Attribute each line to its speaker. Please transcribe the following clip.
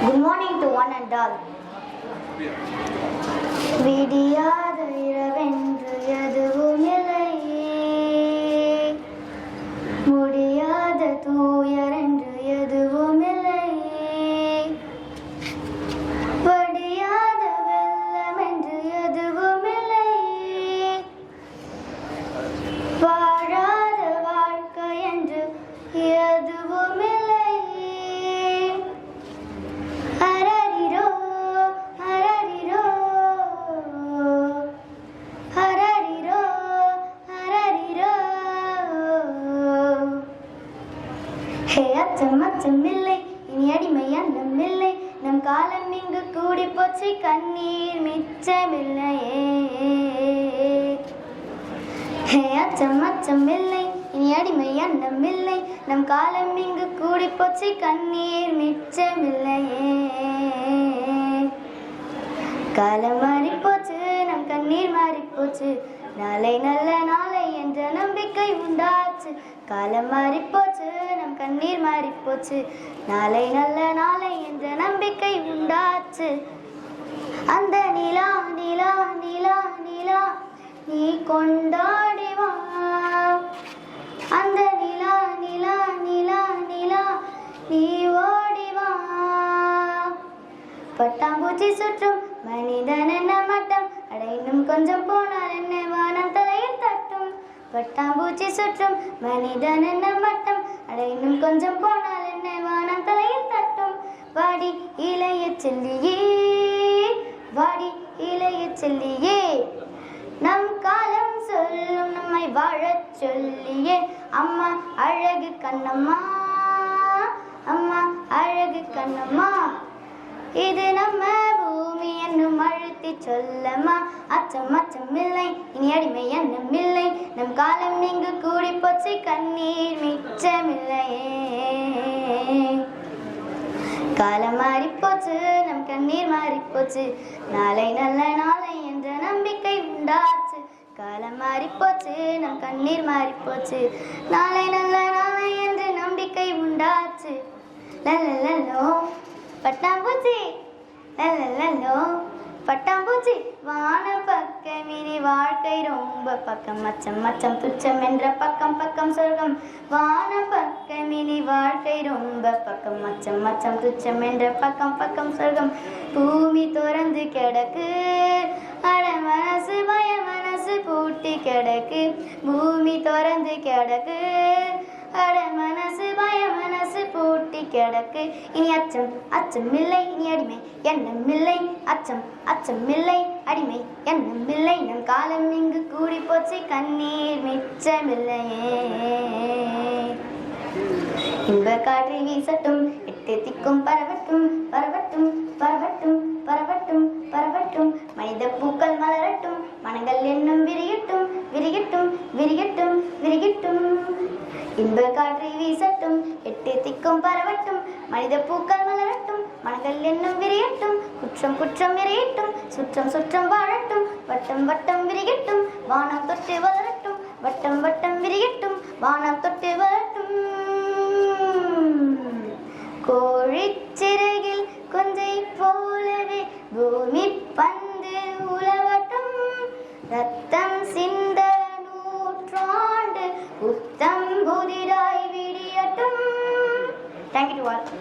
Speaker 1: Good morning to one and all விடியாத இரவென்று எதுவோ அச்சம் அச்சம் இல்லை இனி அடிமை நம் காலம் இங்கு கூடி போச்சு கண்ணீர் மிச்சமில்லையே. ஹே அச்சம் அச்சம் இல்லை இனி அடிமை நம் காலம் இங்கு கூடி போச்சு கண்ணீர் மிச்சமில்லையே. காலம் மாறி போச்சு நம் கண்ணீர் மாறி போச்சு நாளை நல்ல நாளை. என்ற நம்பிக்கை உண்டாச்சு. காலம் மாறி போச்சு நம் கண்ணீர் மாறி போச்சு நாளை நல்ல நாளை என்ற நம்பிக்கை உண்டாச்சு. அந்த நிலா நிலா நிலா நிலா நீ கொண்டாடிவா அந்த நிலா நிலா நிலா நிலா நீ ஓடிவா பட்டாம்பூச்சி சுற்றும் மனிதன் என்ன மட்டம்? அட இன்னும் கொஞ்சம் போனால் என்ன வானம் பூச்சி சுற்றும் மனிதன் என்ன மட்டம் அட இன்னும் கொஞ்சம் போனால் என்ன? வானம் தலையில் தட்டும். வாடி இளைய செல்லியே. வாடி இளைய செல்லியே. நம் காலம் சொல்லும் நம்மை வாழச் சொல்லியே. அம்மா அழகு கண்ணம்மா. அம்மா அழகு கண்ணம்மா. இது நம்ம பூமி என்னும் அழுத்தி சொல்லம்மா அச்சம் அச்சம் இல்லை இனி அடிமை என்னும் இல்லை நம் காலம் இங்கு கூடி போச்சு கண்ணீர் மிச்சமில்லையே காலம் மாறி போச்சு நம் கண்ணீர் மாறி போச்சு நாளை நல்ல நாளை என்ற நம்பிக்கை உண்டாச்சு காலம் மாறி போச்சு நம் கண்ணீர் மாறி போச்சு நாளை நல்ல நாளை என்று நம்பிக்கை உண்டாச்சு லல்லோ பட்டாம்பூச்சி. லல்லோ பட்டாம்பூச்சி வான பக்கம் இனி வாழ்க்கை ரொம்ப பக்கம். மச்சம் மச்சம் துச்சம் என்ற பக்கம் பக்கம் சொர்க்கம். வான பக்கம் இனி வாழ்க்கை ரொம்ப பக்கம். மச்சம் மச்சம் துச்சம் என்ற பக்கம் பக்கம் சொர்க்கம். பூமி திறந்து கிடக்கு. அட மனசு பய மனசு பூட்டி கிடக்கு. பூமி திறந்து கிடக்கு. அட மனசு பய மனசு பூட்டி கிடக்கு. இனி அச்சம் அச்சம் இல்லை இனி அடிமை எண்ணம் இல்லை. அச்சம் அச்சம் இல்லை அடிமை எண்ணம் இல்லை. நம் காலம் இங்கு கூடி போச்சு கண்ணீர் மிச்சமில்லையே. இன்ப காற்று வீசட்டும் எட்டு திக்கும் பரவட்டும் பரவட்டும் பரவட்டும் பரவட்டும் பரவட்டும். மனித பூக்கள் மலரட்டும் மனங்கள் என்னும் விரியட்டும் விரியட்டும் விரியட்டும் விரியட்டும். இன்ப காற்றை வீசட்டும் எட்டு திக்கும் பரவட்டும் மனித பூக்கள் மலரட்டும் மனங்கள் என்னும் விரியட்டும் குற்றம் குற்றம் விரியட்டும் சுற்றம் சுற்றம் வாழட்டும் வட்டம் வட்டம் விரியட்டும் வானம் தொட்டு வளரட்டும் வட்டம் வட்டம் விரியட்டும் வானம் தொட்டு வளரட்டும். கோழி everyone.